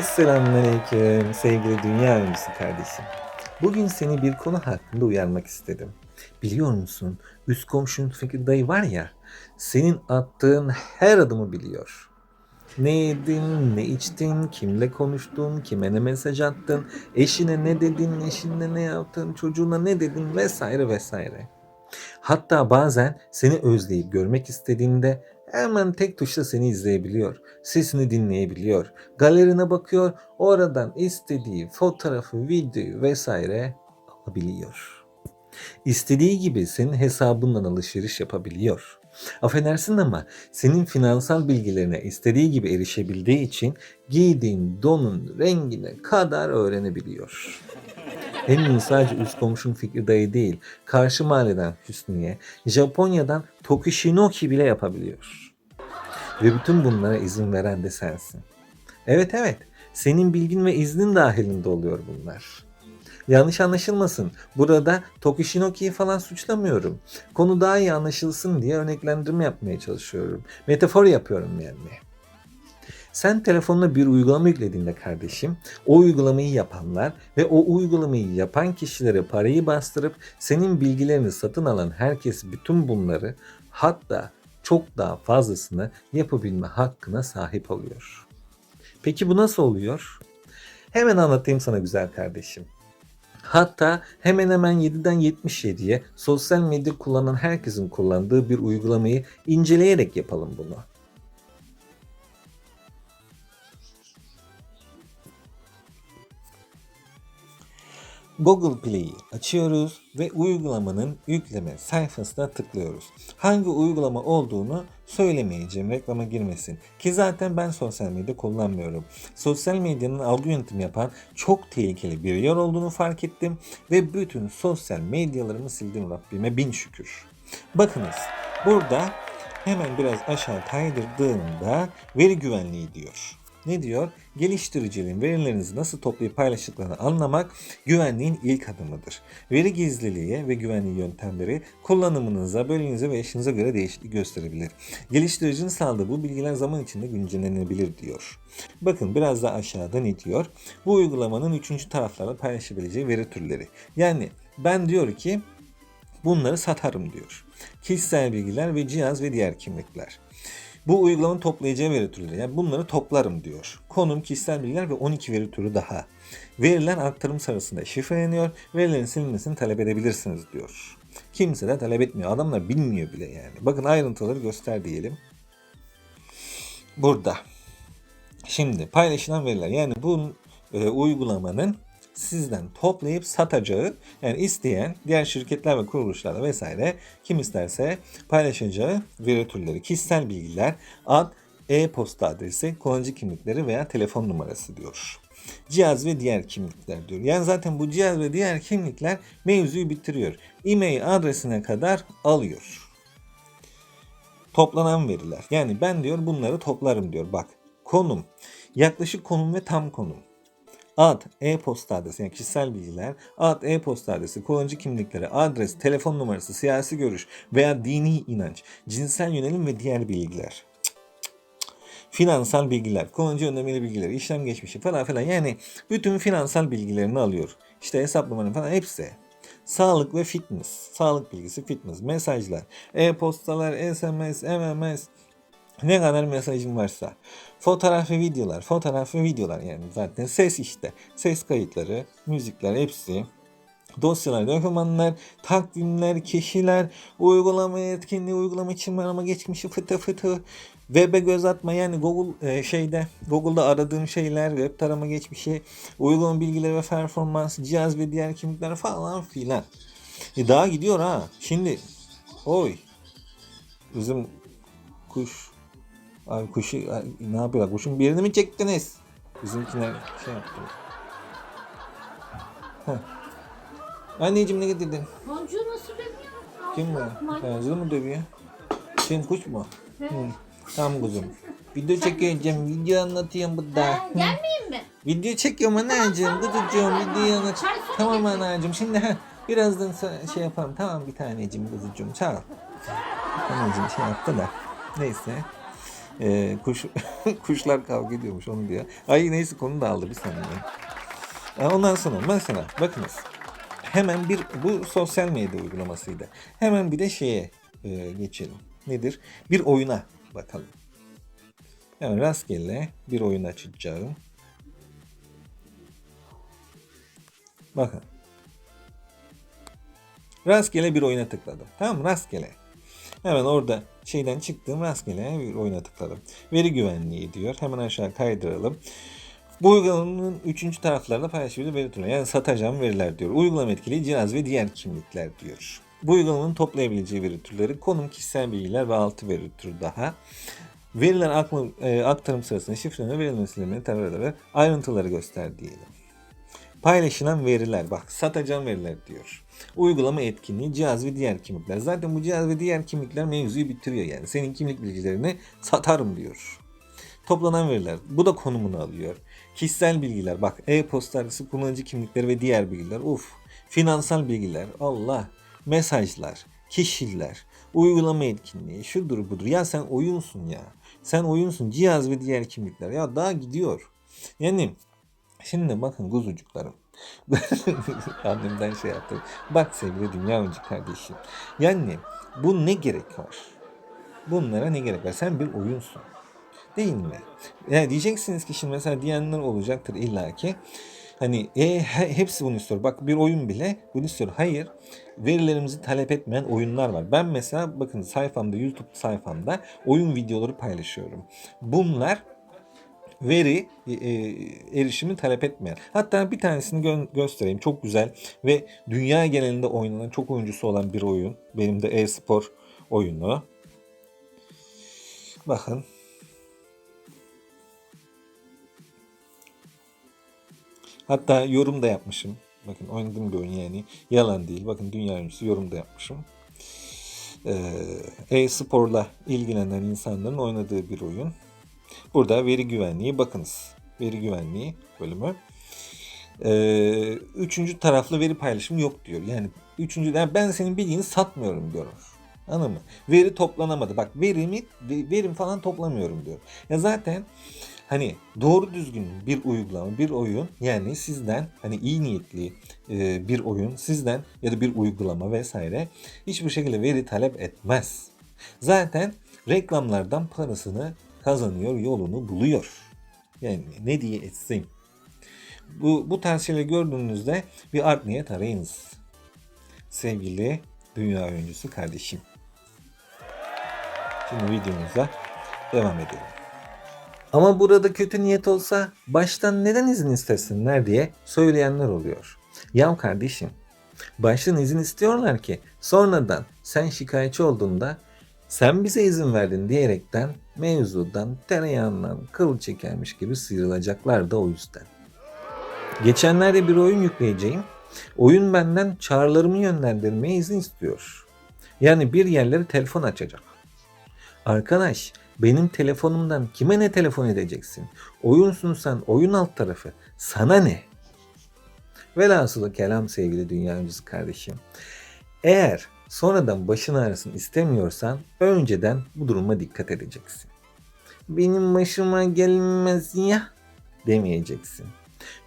Esselamunaleyküm sevgili dünya ünlüsü kardeşim. Bugün seni bir konu hakkında uyarmak istedim. Biliyor musun üst komşun Fikri dayı var ya senin attığın her adımı biliyor. Ne yedin, ne içtin, kimle konuştun, kime ne mesaj attın, eşine ne dedin, eşinle ne yaptın, çocuğuna ne dedin vesaire vesaire. Hatta bazen seni özleyip görmek istediğinde hemen tek tuşla seni izleyebiliyor. Sesini dinleyebiliyor. Galerine bakıyor. Oradan istediği fotoğrafı, videoyu vesaire alabiliyor. İstediği gibi senin hesabından alışveriş yapabiliyor. Affedersin ama senin finansal bilgilerine istediği gibi erişebildiği için giydiğin donun rengine kadar öğrenebiliyor. Hem sadece üst komşun Fikri dayı değil, karşı mahalleden Hüsniye, Japonya'dan Tokishinoki bile yapabiliyor. Ve bütün bunlara izin veren de sensin. Evet evet, senin bilgin ve iznin dahilinde oluyor bunlar. Yanlış anlaşılmasın. Burada Tokishinoki'yi falan suçlamıyorum. Konu daha iyi anlaşılsın diye örneklendirme yapmaya çalışıyorum. Metafor yapıyorum yani. Sen telefonuna bir uygulama yüklediğinde kardeşim, o uygulamayı yapanlar ve o uygulamayı yapan kişilere parayı bastırıp senin bilgilerini satın alan herkes bütün bunları hatta çok daha fazlasını yapabilme hakkına sahip oluyor. Peki bu nasıl oluyor? Hemen anlatayım sana güzel kardeşim. Hatta hemen hemen 7'den 77'ye sosyal medya kullanan herkesin kullandığı bir uygulamayı inceleyerek yapalım bunu. Google Play'i açıyoruz ve uygulamanın yükleme sayfasına tıklıyoruz. Hangi uygulama olduğunu söylemeyeceğim reklama girmesin. Ki zaten ben sosyal medya kullanmıyorum. Sosyal medyanın algı yönetimi yapan çok tehlikeli bir yer olduğunu fark ettim ve bütün sosyal medyalarımı sildim Rabbime bin şükür. Bakınız burada hemen biraz aşağı kaydırdığımda veri güvenliği diyor. Ne diyor? Geliştiricinin verilerinizi nasıl toplayıp paylaştıklarını anlamak güvenliğin ilk adımıdır. Veri gizliliği ve güvenliği yöntemleri kullanımınıza, bölgenize ve eşinize göre değişiklik gösterebilir. Geliştiricinin sağladığı bu bilgiler zaman içinde güncellenebilir diyor. Bakın biraz daha aşağıda ne diyor? Bu uygulamanın üçüncü taraflarla paylaşabileceği veri türleri. Yani ben diyor ki bunları satarım diyor. Kişisel bilgiler ve cihaz ve diğer kimlikler. Bu uygulamanın toplayacağı veri türleri. Yani bunları toplarım diyor. Konum, kişisel bilgiler ve 12 veri türü daha. Verilen aktarım sırasında şifreleniyor. Verilerin silinmesini talep edebilirsiniz diyor. Kimse de talep etmiyor. Adamlar bilmiyor bile yani. Bakın ayrıntıları göster diyelim. Burada. Şimdi paylaşılan veriler. Yani bu e, uygulamanın sizden toplayıp satacağı yani isteyen diğer şirketler ve kuruluşlarla vesaire kim isterse paylaşacağı veri türleri, kişisel bilgiler, ad, e-posta adresi, kullanıcı kimlikleri veya telefon numarası diyor. Cihaz ve diğer kimlikler diyor. Yani zaten bu cihaz ve diğer kimlikler mevzuyu bitiriyor. E-mail adresine kadar alıyor. Toplanan veriler. Yani ben diyor bunları toplarım diyor. Bak konum, yaklaşık konum ve tam konum ad, e-posta adresi yani kişisel bilgiler, ad, e-posta adresi, kullanıcı kimlikleri, adres, telefon numarası, siyasi görüş veya dini inanç, cinsel yönelim ve diğer bilgiler. Finansal bilgiler, kullanıcı ödemeli bilgileri, işlem geçmişi falan filan yani bütün finansal bilgilerini alıyor. İşte hesaplamanın falan hepsi. Sağlık ve fitness, sağlık bilgisi, fitness, mesajlar, e-postalar, SMS, MMS, ne kadar mesajın varsa. Fotoğraf ve videolar. Fotoğraf ve videolar yani zaten ses işte. Ses kayıtları, müzikler hepsi. Dosyalar, dokümanlar, takvimler, kişiler, uygulama etkinliği, uygulama için arama geçmişi fıtı fıtı. Web'e göz atma yani Google e, şeyde Google'da aradığım şeyler, web tarama geçmişi, uygulama bilgileri ve performans, cihaz ve diğer kimlikler falan filan. E daha gidiyor ha. Şimdi oy bizim kuş Abi kuşu ne yapıyorlar? Kuşun bir yerini mi çektiniz? Bizimkiler şey yaptı. Heh. Anneciğim ne getirdin? Boncuğu nasıl dövüyor? Kim bu? Boncuğu mu dövüyor? Kim kuş mu? Hı. Tamam kuzum. Video çekeceğim, video anlatıyorum burada. Ha, gelmeyeyim mi? Video çekiyorum anacığım, kuzucuğum video anlat. Tamam anacığım şimdi ha birazdan şey yapalım. Tamam bir taneciğim kuzucuğum sağ ol. Anneciğim şey yaptı da. Neyse. Ee, kuş kuşlar kavga ediyormuş onu diyor. Ay neyse konu dağıldı bir saniye. Ondan sonra mesela bakınız. Hemen bir bu sosyal medya uygulamasıydı. Hemen bir de şeye e, geçelim. Nedir? Bir oyuna bakalım. Yani rastgele bir oyun açacağım. Bakın. Rastgele bir oyuna tıkladım. Tamam? Rastgele. Hemen orada şeyden çıktım rastgele bir oyuna tıkladım. Veri güvenliği diyor. Hemen aşağı kaydıralım. Bu uygulamanın üçüncü taraflarla paylaşılıyor veri türü. Yani satacağım veriler diyor. Uygulama etkili cihaz ve diğer kimlikler diyor. Bu uygulamanın toplayabileceği veri türleri konum, kişisel bilgiler ve altı veri türü daha. Veriler akma- e, aktarım sırasında şifreleme verilmesiyle tararları ayrıntıları göster diyelim. Paylaşılan veriler bak satacağım veriler diyor. Uygulama etkinliği cihaz ve diğer kimlikler. Zaten bu cihaz ve diğer kimlikler mevzuyu bitiriyor yani. Senin kimlik bilgilerini satarım diyor. Toplanan veriler. Bu da konumunu alıyor. Kişisel bilgiler. Bak e-posta adresi, kullanıcı kimlikleri ve diğer bilgiler. Uf. Finansal bilgiler. Allah. Mesajlar. Kişiler. Uygulama etkinliği. Şudur budur. Ya sen oyunsun ya. Sen oyunsun. Cihaz ve diğer kimlikler. Ya daha gidiyor. Yani Şimdi bakın kuzucuklarım. Annemden şey yaptım. Bak sevgili dünya oyuncu kardeşim. Yani bu ne gerek var? Bunlara ne gerek var? Sen bir oyunsun. Değil mi? Yani diyeceksiniz ki şimdi mesela diyenler olacaktır illaki. Hani e, he- hepsi bunu istiyor. Bak bir oyun bile bunu istiyor. Hayır. Verilerimizi talep etmeyen oyunlar var. Ben mesela bakın sayfamda YouTube sayfamda oyun videoları paylaşıyorum. Bunlar veri e, erişimi talep etmeyen. Hatta bir tanesini gö- göstereyim. Çok güzel ve dünya genelinde oynanan çok oyuncusu olan bir oyun. Benim de e-spor oyunu. Bakın. Hatta yorum da yapmışım. Bakın oynadığım bir oyun yani. Yalan değil. Bakın dünya oyuncusu yorum da yapmışım. Ee, E-sporla ilgilenen insanların oynadığı bir oyun. Burada veri güvenliği bakınız. Veri güvenliği bölümü. Ee, üçüncü taraflı veri paylaşımı yok diyor. Yani üçüncü yani ben senin bildiğini satmıyorum diyor. Anladın mı? Veri toplanamadı. Bak verimi ve- verim falan toplamıyorum diyor. Ya zaten hani doğru düzgün bir uygulama, bir oyun yani sizden hani iyi niyetli e, bir oyun sizden ya da bir uygulama vesaire hiçbir şekilde veri talep etmez. Zaten reklamlardan parasını kazanıyor, yolunu buluyor. Yani ne diye etsin. Bu, bu tarz gördüğünüzde bir art niyet arayınız. Sevgili dünya oyuncusu kardeşim. Şimdi videomuza devam edelim. Ama burada kötü niyet olsa baştan neden izin istesinler diye söyleyenler oluyor. Ya kardeşim, baştan izin istiyorlar ki sonradan sen şikayetçi olduğunda sen bize izin verdin diyerekten mevzudan tereyağından kıl çekermiş gibi sıyrılacaklar da o yüzden. Geçenlerde bir oyun yükleyeceğim. Oyun benden çağrılarımı yönlendirmeye izin istiyor. Yani bir yerlere telefon açacak. Arkadaş benim telefonumdan kime ne telefon edeceksin? Oyunsun sen oyun alt tarafı. Sana ne? Velhasılı kelam sevgili dünya öncüsü kardeşim. Eğer sonradan başın ağrısın istemiyorsan önceden bu duruma dikkat edeceksin. Benim başıma gelmez ya demeyeceksin.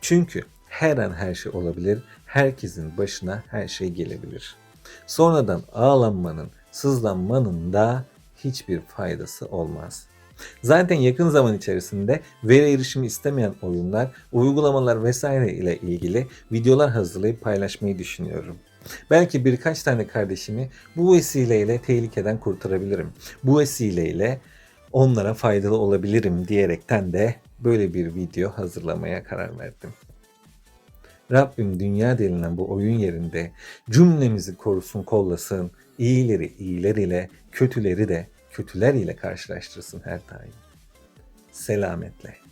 Çünkü her an her şey olabilir. Herkesin başına her şey gelebilir. Sonradan ağlanmanın, sızlanmanın da hiçbir faydası olmaz. Zaten yakın zaman içerisinde veri erişimi istemeyen oyunlar, uygulamalar vesaire ile ilgili videolar hazırlayıp paylaşmayı düşünüyorum. Belki birkaç tane kardeşimi bu vesileyle tehlikeden kurtarabilirim. Bu vesileyle onlara faydalı olabilirim diyerekten de böyle bir video hazırlamaya karar verdim. Rabbim dünya denilen bu oyun yerinde cümlemizi korusun kollasın, iyileri iyiler ile, kötüleri de kötüler ile karşılaştırsın her daim. Selametle.